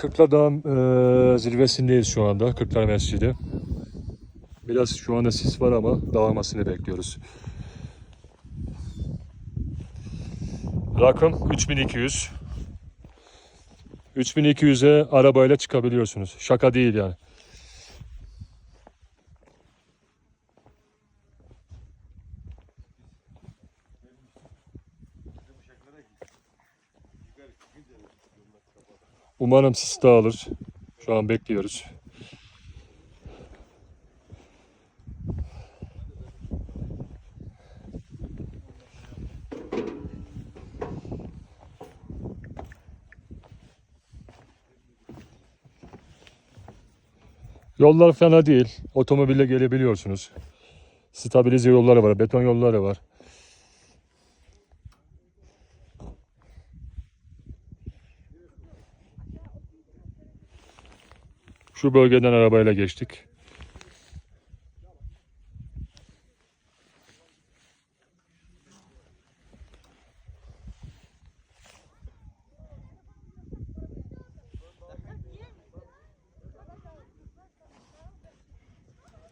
Kırklar Dağ e, zirvesindeyiz şu anda. Kırklar Mescidi. Biraz şu anda sis var ama dağılmasını bekliyoruz. Rakım 3200. 3200'e arabayla çıkabiliyorsunuz. Şaka değil yani. Umarım sis dağılır. Şu an bekliyoruz. Yollar fena değil. Otomobille gelebiliyorsunuz. Stabilize yolları var, beton yolları var. Şu bölgeden arabayla geçtik.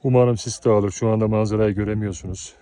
Umarım sis dağılır. Şu anda manzarayı göremiyorsunuz.